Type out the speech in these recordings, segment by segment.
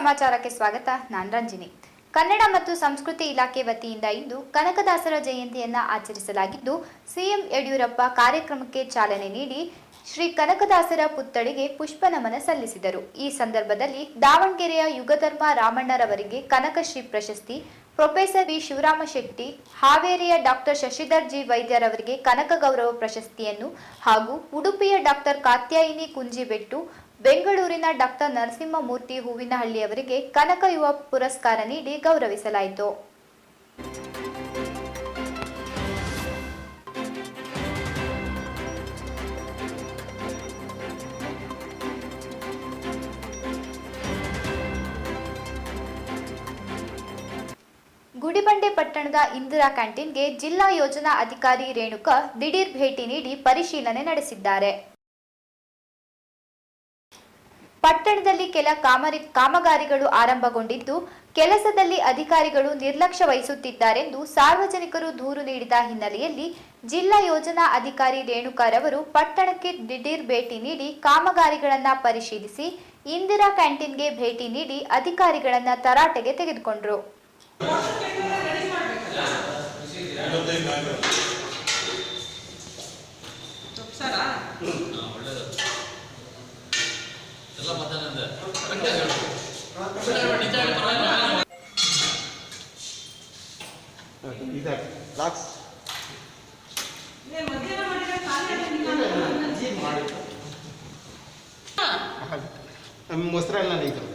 ಸಮಾಚಾರಕ್ಕೆ ಸ್ವಾಗತ. ನಾನ್ ರಂಜಿನಿ. ಕನ್ನಡ ಮತ್ತು ಸಂಸ್ಕೃತಿ ಇಲಾಖೆ ವತಿಯಿಂದ ಇಂದು ಕನಕದಾಸರ ಜಯಂತಿಯನ್ನ ಆಚರಿಸಲಾಗಿದ್ದು, ಸಿಎಂ ಯಡಿಯೂರಪ್ಪ ಕಾರ್ಯಕ್ರಮಕ್ಕೆ ಚಾಲನೆ ನೀಡಿ ಶ್ರೀ ಕನಕದಾಸರ ಪುತ್ಥಳಿಗೆ ಪುಷ್ಪ ನಮನ ಸಲ್ಲಿಸಿದರು. ಈ ಸಂದರ್ಭದಲ್ಲಿ ದಾವಣಗೆರೆಯ ಯುಗಧರ್ಮ ರಾಮಣ್ಣರವರಿಗೆ ಕನಕಶ್ರೀ ಪ್ರಶಸ್ತಿ, ಪ್ರೊಫೆಸರ್ ವಿ. ಶಿವರಾಮ ಶೆಟ್ಟಿ, ಹಾವೇರಿಯ ಡಾಕ್ಟರ್ ಶಶಿಧರ್ ಜಿ. ವೈದ್ಯರವರಿಗೆ ಕನಕ ಗೌರವ ಪ್ರಶಸ್ತಿಯನ್ನು ಹಾಗೂ ಉಡುಪಿಯ ಡಾಕ್ಟರ್ ಕಾತ್ಯಾಯಿನಿ ಕುಂಜಿಬೆಟ್ಟು ಬೆಂಗಳೂರಿನ ಡಾಕ್ಟರ್ ನರಸಿಂಹಮೂರ್ತಿ ಹೂವಿನಹಳ್ಳಿಯವರಿಗೆ ಕನಕ ಯುವ ಪುರಸ್ಕಾರ ನೀಡಿ ಗೌರವಿಸಲಾಯಿತು. ಗುಡಿಬಂಡೆ ಪಟ್ಟಣದ ಇಂದಿರಾ ಕ್ಯಾಂಟೀನ್ಗೆ ಜಿಲ್ಲಾ ಯೋಜನಾ ಅಧಿಕಾರಿ ರೇಣುಕಾ ದಿಢೀರ್ ಭೇಟಿ ನೀಡಿ ಪರಿಶೀಲನೆ ನಡೆಸಿದ್ದಾರೆ. ಪಟ್ಟಣದಲ್ಲಿ ಕೆಲ ಕಾಮರಿ ಕಾಮಗಾರಿಗಳು ಆರಂಭಗೊಂಡಿದ್ದು, ಕೆಲಸದಲ್ಲಿ ಅಧಿಕಾರಿಗಳು ನಿರ್ಲಕ್ಷ್ಯ ವಹಿಸುತ್ತಿದ್ದಾರೆಂದು ಸಾರ್ವಜನಿಕರು ದೂರು ನೀಡಿದ ಹಿನ್ನೆಲೆಯಲ್ಲಿ ಜಿಲ್ಲಾ ಯೋಜನಾ ಅಧಿಕಾರಿ ರೇಣುಕಾರವರು ಪಟ್ಟಣಕ್ಕೆ ದಿಢೀರ್ ಭೇಟಿ ನೀಡಿ ಕಾಮಗಾರಿಗಳನ್ನ ಪರಿಶೀಲಿಸಿ, ಇಂದಿರಾ ಕ್ಯಾಂಟೀನ್ಗೆ ಭೇಟಿ ನೀಡಿ ಅಧಿಕಾರಿಗಳನ್ನ ತರಾಟೆಗೆ ತೆಗೆದುಕೊಂಡ್ರು. ಇದೆ. ಲಾಕ್ಸ್ ಮೊಸರೆಲ್ಲ ನೀತಲ್ಲ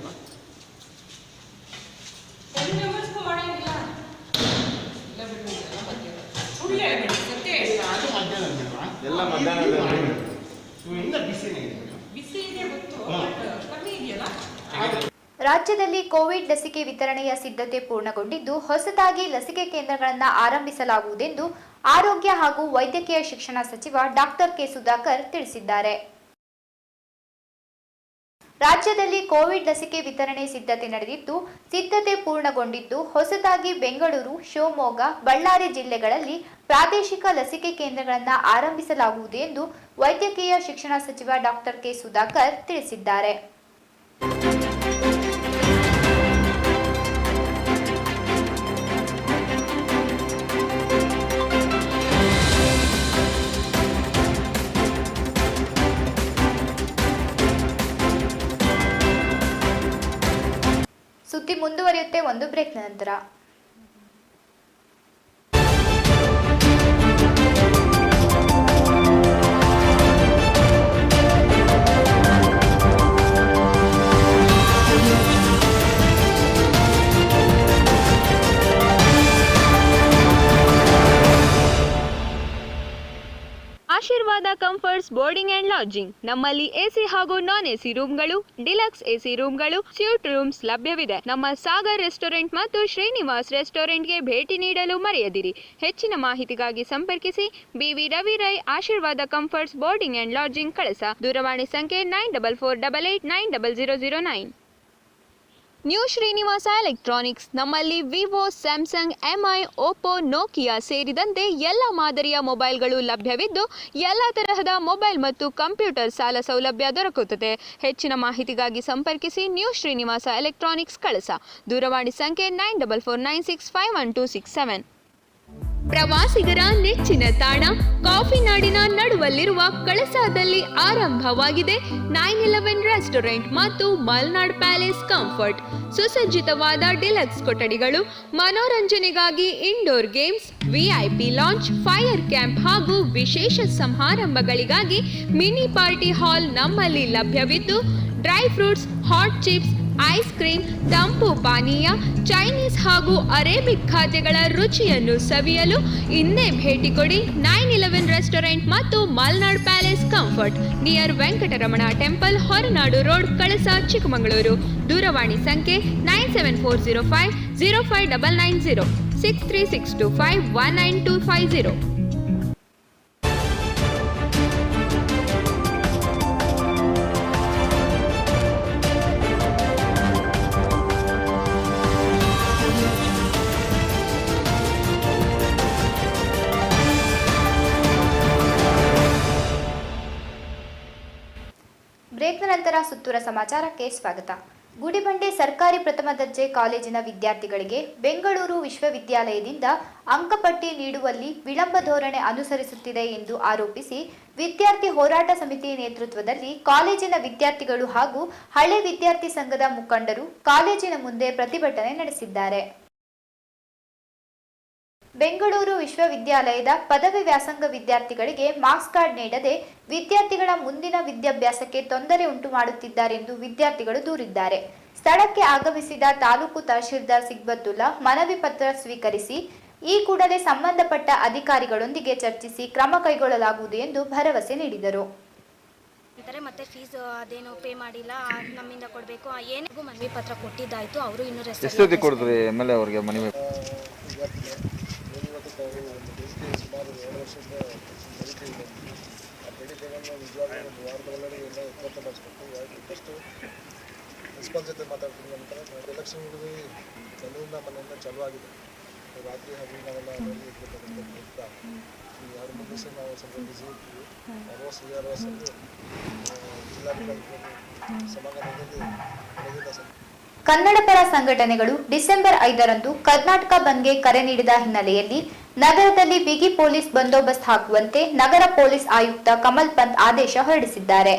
ಎಲ್ಲ ಮಧ್ಯಾಹ್ನದ ಇನ್ನ ಬಿಸಿನೇ ಇದೆ. ರಾಜ್ಯದಲ್ಲಿ ಕೋವಿಡ್ ಲಸಿಕೆ ವಿತರಣೆಯ ಸಿದ್ಧತೆ ಪೂರ್ಣಗೊಂಡಿದ್ದು, ಹೊಸದಾಗಿ ಲಸಿಕೆ ಕೇಂದ್ರಗಳನ್ನು ಆರಂಭಿಸಲಾಗುವುದೆಂದು ಆರೋಗ್ಯ ಹಾಗೂ ವೈದ್ಯಕೀಯ ಶಿಕ್ಷಣ ಸಚಿವ ಡಾಕ್ಟರ್ ಕೆ ಸುಧಾಕರ್ ತಿಳಿಸಿದ್ದಾರೆ. ರಾಜ್ಯದಲ್ಲಿ ಕೋವಿಡ್ ಲಸಿಕೆ ವಿತರಣೆ ಸಿದ್ಧತೆ ನಡೆದಿದ್ದು, ಸಿದ್ಧತೆ ಪೂರ್ಣಗೊಂಡಿದ್ದು, ಹೊಸದಾಗಿ ಬೆಂಗಳೂರು, ಶಿವಮೊಗ್ಗ, ಬಳ್ಳಾರಿ ಜಿಲ್ಲೆಗಳಲ್ಲಿ ಪ್ರಾದೇಶಿಕ ಲಸಿಕೆ ಕೇಂದ್ರಗಳನ್ನು ಆರಂಭಿಸಲಾಗುವುದು ಎಂದು ವೈದ್ಯಕೀಯ ಶಿಕ್ಷಣ ಸಚಿವ ಡಾಕ್ಟರ್ ಕೆ ಸುಧಾಕರ್ ತಿಳಿಸಿದ್ದಾರೆ. ಮುಂದುವರಿಯುತ್ತೆ ಒಂದು ಬ್ರೇಕ್ ನಂತರ. Ashirwad, comforts, boarding and lodging. ನಮ್ಮಲ್ಲಿ ಎಸಿ ಹಾಗೂ ನಾನ್ ಎಸಿ ರೂಮ್ಗಳು, ಡಿಲಕ್ಸ್ ಎಸಿ ರೂಮ್ಗಳು, ಸ್ಯೂಟ್ ರೂಮ್ಸ್ ಲಭ್ಯವಿದೆ. ನಮ್ಮ ಸಾಗರ್ ರೆಸ್ಟೋರೆಂಟ್ ಮತ್ತು ಶ್ರೀನಿವಾಸ್ ರೆಸ್ಟೋರೆಂಟ್ಗೆ ಭೇಟಿ ನೀಡಲು ಮರೆಯದಿರಿ. ಹೆಚ್ಚಿನ ಮಾಹಿತಿಗಾಗಿ ಸಂಪರ್ಕಿಸಿ BV Ravi Rai Ashirvada, comforts, boarding and lodging Kalasa. ದೂರವಾಣಿ ಸಂಖ್ಯೆ nine double four double eight nine double zero zero nine. New Srinivasa electronics ನಮ್ಮಲ್ಲಿ Vivo Samsung MI Oppo Nokia ಸೇರಿದಂತೆ ಎಲ್ಲ ಮಾದರಿಯ ಮೊಬೈಲ್ಗಳು ಲಭ್ಯವಿದ್ದು ಎಲ್ಲ ತರಹದ ಮೊಬೈಲ್ ಮತ್ತು ಕಂಪ್ಯೂಟರ್ ಸಾಲ ಸೌಲಭ್ಯ ದೊರಕುತ್ತದೆ. ಹೆಚ್ಚಿನ ಮಾಹಿತಿಗಾಗಿ ಸಂಪರ್ಕಿಸಿ ನ್ಯೂ ಶ್ರೀನಿವಾಸ ಎಲೆಕ್ಟ್ರಾನಿಕ್ಸ್ ಕಳಸ. ದೂರವಾಣಿ ಸಂಖ್ಯೆ nine double four nine six five one two six seven ಪ್ರವಾಸಿಗರ ನೆಚ್ಚಿನ ತಾಣ ಕಾಫಿ ನಾಡಿನ ನಡುವಲ್ಲಿರುವ ಕಳಸಾದಲ್ಲಿ ಆರಂಭವಾಗಿದೆ ನೈನ್ ಇಲೆವೆನ್ ರೆಸ್ಟೋರೆಂಟ್ ಮತ್ತು ಮಲ್ನಾಡ್ ಪ್ಯಾಲೇಸ್ ಕಂಫರ್ಟ್. ಸುಸಜ್ಜಿತವಾದ ಡಿಲಕ್ಸ್ ಕೊಠಡಿಗಳು, ಮನೋರಂಜನೆಗಾಗಿ indoor games VIP lounge, fire camp ಹಾಗೂ ವಿಶೇಷ ಸಮಾರಂಭಗಳಿಗಾಗಿ ಮಿನಿ ಪಾರ್ಟಿ ಹಾಲ್ ನಮ್ಮಲ್ಲಿ ಲಭ್ಯವಿದ್ದು, dry fruits, hot chips ice cream ತಂಪು ಪಾನೀಯ, ಚೈನೀಸ್ ಹಾಗೂ ಅರೇಬಿಕ್ ಖಾದ್ಯಗಳ ರುಚಿಯನ್ನು ಸವಿಯಲು ಇಂದೇ ಭೇಟಿ ಕೊಡಿ ನೈನ್ ಇಲೆವೆನ್ ರೆಸ್ಟೋರೆಂಟ್ ಮತ್ತು Malnad palace comfort. Near Venkataramana temple, Horanadu road, Kalasa, Chikkamagaluru. ದೂರವಾಣಿ ಸಂಖ್ಯೆ nine seven four zero five zero five double nine zero, six three six two five one nine two five zero. ಸುತ್ತೂರ ಸಮಾಚಾರಕ್ಕೆ ಸ್ವಾಗತ. ಗುಡಿಬಂಡೆ ಸರ್ಕಾರಿ ಪ್ರಥಮ ದರ್ಜೆ ಕಾಲೇಜಿನ ವಿದ್ಯಾರ್ಥಿಗಳಿಗೆ ಬೆಂಗಳೂರು ವಿಶ್ವವಿದ್ಯಾಲಯದಿಂದ ಅಂಕಪಟ್ಟಿ ನೀಡುವಲ್ಲಿ ವಿಳಂಬ ಧೋರಣೆ ಅನುಸರಿಸುತ್ತಿದೆ ಎಂದು ಆರೋಪಿಸಿ ವಿದ್ಯಾರ್ಥಿ ಹೋರಾಟ ಸಮಿತಿ ನೇತೃತ್ವದಲ್ಲಿ ಕಾಲೇಜಿನ ವಿದ್ಯಾರ್ಥಿಗಳು ಹಾಗೂ ಹಳೆ ವಿದ್ಯಾರ್ಥಿ ಸಂಘದ ಮುಖಂಡರು ಕಾಲೇಜಿನ ಮುಂದೆ ಪ್ರತಿಭಟನೆ ನಡೆಸಿದ್ದಾರೆ. ಬೆಂಗಳೂರು ವಿಶ್ವವಿದ್ಯಾಲಯದ ಪದವಿ ವ್ಯಾಸಂಗ ವಿದ್ಯಾರ್ಥಿಗಳಿಗೆ ಮಾರ್ಕ್ಸ್ ಕಾರ್ಡ್ ನೀಡದೆ ವಿದ್ಯಾರ್ಥಿಗಳ ಮುಂದಿನ ವಿದ್ಯಾಭ್ಯಾಸಕ್ಕೆ ತೊಂದರೆ ಉಂಟು ಮಾಡುತ್ತಿದ್ದಾರೆಂದು ವಿದ್ಯಾರ್ಥಿಗಳು ದೂರಿದ್ದಾರೆ. ಸ್ಥಳಕ್ಕೆ ಆಗಮಿಸಿದ ತಾಲೂಕು ತಹಶೀಲ್ದಾರ್ ಸಿಗ್ಬತ್ತುಲ್ಲಾ ಮನವಿ ಪತ್ರ ಸ್ವೀಕರಿಸಿ ಈ ಕೂಡಲೇ ಸಂಬಂಧಪಟ್ಟ ಅಧಿಕಾರಿಗಳೊಂದಿಗೆ ಚರ್ಚಿಸಿ ಕ್ರಮ ಕೈಗೊಳ್ಳಲಾಗುವುದು ಎಂದು ಭರವಸೆ ನೀಡಿದರು. ಅಂತಾರೆ ಮತ್ತೆ ಫೀಸ್ ಅದೇನು ಪೇ ಮಾಡಿಲ್ಲ ನಮ್ಮಿಂದ ಕೊಡಬೇಕು ಏನಿಗೂ ಮನವಿ ಪತ್ರ ಕೊಟ್ಟಿದ್ದಾಯ್ತು ಅವರು ಇನ್ನೂ ರೆಸ್ಟ್ ಕೊಡಿದ್ರಿ ಎಂ ಎಲ್ ಎ ಅವ್ರಿಗೆ ಮನವಿ? ತಾವು ಒಂದು ಸುಮಾರು ಎರಡು ವರ್ಷದ ಬೇಡಿಕೆ ಆ ಬೇಡಿಕೆಗಳನ್ನು ನಿಜವಾಗ್ಲೂ ಒಂದು ಎಲ್ಲ ಇಪ್ಪತ್ತು ಮಾಡಿಸ್ಬೇಕು ಯಾಕೆ ಫಸ್ಟು ಪ್ರಿನ್ಸಿಪಾಲ್ ಜೊತೆ ಮಾತಾಡ್ತೀನಿ ನಂತರ ಎಲೆಕ್ಷನ್ ಹಿಡಿದು ಮೊನ್ನೆಯಿಂದ ಮನೆಯಿಂದ ಚಾಲೂ ಆಗಿದೆ ರಾತ್ರಿ ಹಾಗೂ ನಾವೆಲ್ಲ ಅಂತ ಈ ಎರಡು ಮೂರು ನಾವು ಸ್ವಲ್ಪ ಬಿಸಿ ಇರ್ತೀವಿ R O C R Os ಅಲ್ಲಿ ಜಿಲ್ಲಾಧಿಕಾರಿ ಸಮಾಧಾನದಲ್ಲಿ ಪರ ಸಂಘಟನೆಗಳು ಡಿಸೆಂಬರ್ ಐದರಂದು ಕರ್ನಾಟಕ ಬಂದ್ಗೆ ಕರೆ ನೀಡಿದ ಹಿನ್ನೆಲೆಯಲ್ಲಿ ನಗರದಲ್ಲಿ ಬಿಗಿ ಪೊಲೀಸ್ ಬಂದೋಬಸ್ತ್ ಹಾಕುವಂತೆ ನಗರ ಪೊಲೀಸ್ ಆಯುಕ್ತ ಕಮಲ್ ಪಂತ್ ಆದೇಶ ಹೊರಡಿಸಿದ್ದಾರೆ.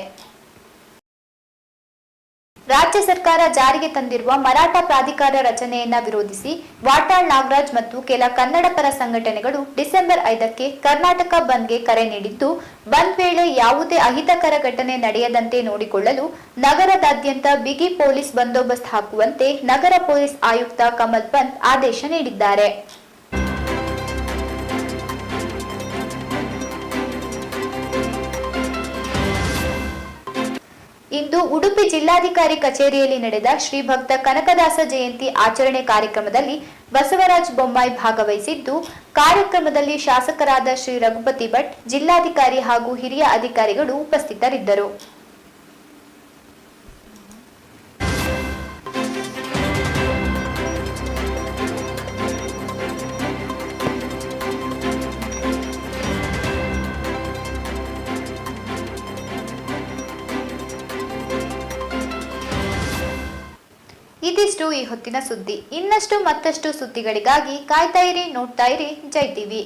ರಾಜ್ಯ ಸರ್ಕಾರ ಜಾರಿಗೆ ತಂದಿರುವ ಮರಾಠ ಪ್ರಾಧಿಕಾರ ರಚನೆಯನ್ನ ವಿರೋಧಿಸಿ ವಾಟಾಳ್ ನಾಗರಾಜ್ ಮತ್ತು ಕೆಲ ಕನ್ನಡ ಪರ ಸಂಘಟನೆಗಳು ಡಿಸೆಂಬರ್ ಐದಕ್ಕೆ ಕರ್ನಾಟಕ ಬಂದ್ಗೆ ಕರೆ ನೀಡಿದ್ದು, ಬಂದ್ ವೇಳೆ ಯಾವುದೇ ಅಹಿತಕರ ಘಟನೆ ನಡೆಯದಂತೆ ನೋಡಿಕೊಳ್ಳಲು ನಗರದಾದ್ಯಂತ ಬಿಗಿ ಪೊಲೀಸ್ ಬಂದೋಬಸ್ತ್ ಹಾಕುವಂತೆ ನಗರ ಪೊಲೀಸ್ ಆಯುಕ್ತ ಕಮಲ್ ಪಂತ್ ಆದೇಶ ನೀಡಿದ್ದಾರೆ. ಇಂದು ಉಡುಪಿ ಜಿಲ್ಲಾಧಿಕಾರಿ ಕಚೇರಿಯಲ್ಲಿ ನಡೆದ ಶ್ರೀ ಭಕ್ತ ಕನಕದಾಸ ಜಯಂತಿ ಆಚರಣೆ ಕಾರ್ಯಕ್ರಮದಲ್ಲಿ ಬಸವರಾಜ ಬೊಮ್ಮಾಯಿ ಭಾಗವಹಿಸಿದ್ದು, ಕಾರ್ಯಕ್ರಮದಲ್ಲಿ ಶಾಸಕರಾದ ಶ್ರೀ ರಘುಪತಿ ಭಟ್, ಜಿಲ್ಲಾಧಿಕಾರಿ ಹಾಗೂ ಹಿರಿಯ ಅಧಿಕಾರಿಗಳು ಉಪಸ್ಥಿತರಿದ್ದರು. ಇದಿಷ್ಟು ಈ ಹೊತ್ತಿನ ಸುದ್ದಿ. ಇನ್ನಷ್ಟು ಮತ್ತಷ್ಟು ಸುದ್ದಿಗಳಿಗಾಗಿ ಕಾಯ್ತಾ ಇರಿ ನೋಡ್ತಾ ಇರಿ ಜೈ ಟಿವಿ